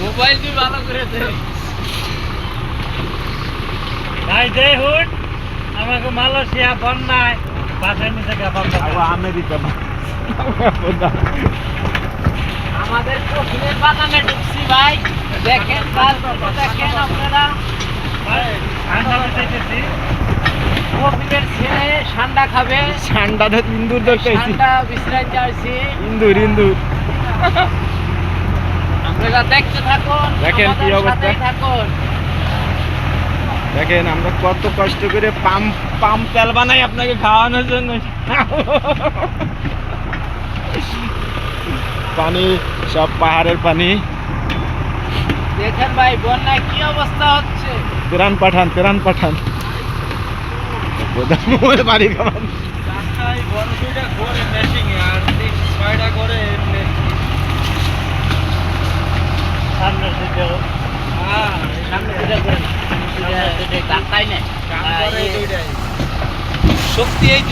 Mobile তুই ভালো করেছে ভাই দেখুন আমাকে মালয়েশিয়া বন্যায় বাসার নিচে আমেরিকা আমাদের কফিলের বাগানে ঢুকছি ভাই। দেখেন দেখেন আপনারা। ঠান্ডা খাবে। ঠান্ডাটা ইন্দুর দেখতেছি ঠান্ডা বিশ্রাম চাইছি ইন্দুর ইন্দুর। আপনারা দেখতে থাকুন দেখেন কি অবস্থা। থাকুন। দেখেন আমরা কত কষ্ট করে পাম্প পাম তেল বানাই আপনাকে খাওয়ানোর জন্য। পানি সব পাহাড়ের পানি। দেখেন ভাই বন্যায় কি অবস্থা হচ্ছে? তেরান পাঠান তেরান পাঠান। খাওয়ান রাস্তায় বড় হ্যাঁ দুইটাই। শক্তি এই